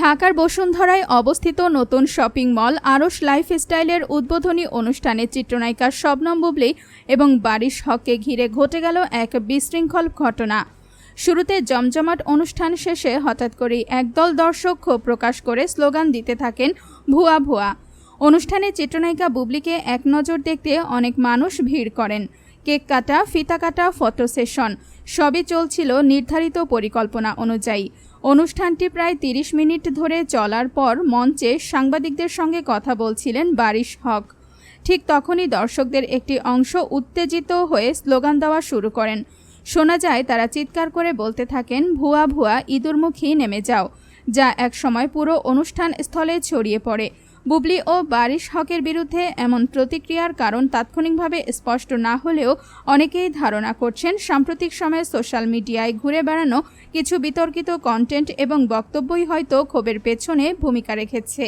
ঢাকার বসুন্ধরায় অবস্থিত নতুন শপিং মল আরস লাইফস্টাইলের উদ্বোধনী অনুষ্ঠানে চিত্রনায়িকা শবনম বুবলি এবং বারিশ হককে ঘিরে ঘটে গেল এক বিশৃঙ্খল ঘটনা। শুরুতে জমজমাট অনুষ্ঠান শেষে হঠাৎ করেই একদল দর্শক ক্ষোভ প্রকাশ করে স্লোগান দিতে থাকেন ভুয়া ভুয়া। অনুষ্ঠানে চিত্রনায়িকা বুবলিকে এক নজর দেখতে অনেক মানুষ ভিড় করেন। কেক কাটা, ফিতা কাটা, ফটো সেশন সবই চলছিল নির্ধারিত পরিকল্পনা অনুযায়ী। অনুষ্ঠানটি প্রায় তিরিশ মিনিট ধরে চলার পর মঞ্চে সাংবাদিকদের সঙ্গে কথা বলছিলেন বারিশ হক। ঠিক তখনই দর্শকদের একটি অংশ উত্তেজিত হয়ে স্লোগান দেওয়া শুরু করেন। শোনা যায়, তারা চিৎকার করে বলতে থাকেন, ভুয়া ভুয়া, ইঁদুরমুখী, নেমে যাও। যা একসময় পুরো অনুষ্ঠান স্থলে ছড়িয়ে পড়ে। বুবলি ও বারিশ হকের বিরুদ্ধে এমন প্রতিক্রিয়ার কারণ তাৎক্ষণিকভাবে স্পষ্ট না হলেও অনেকেই ধারণা করছেন, সাম্প্রতিক সময়ে সোশ্যাল মিডিয়ায় ঘুরে বেড়ানো কিছু বিতর্কিত কন্টেন্ট এবং বক্তব্যই হয়তো ক্ষোভের পেছনে ভূমিকা রেখেছে।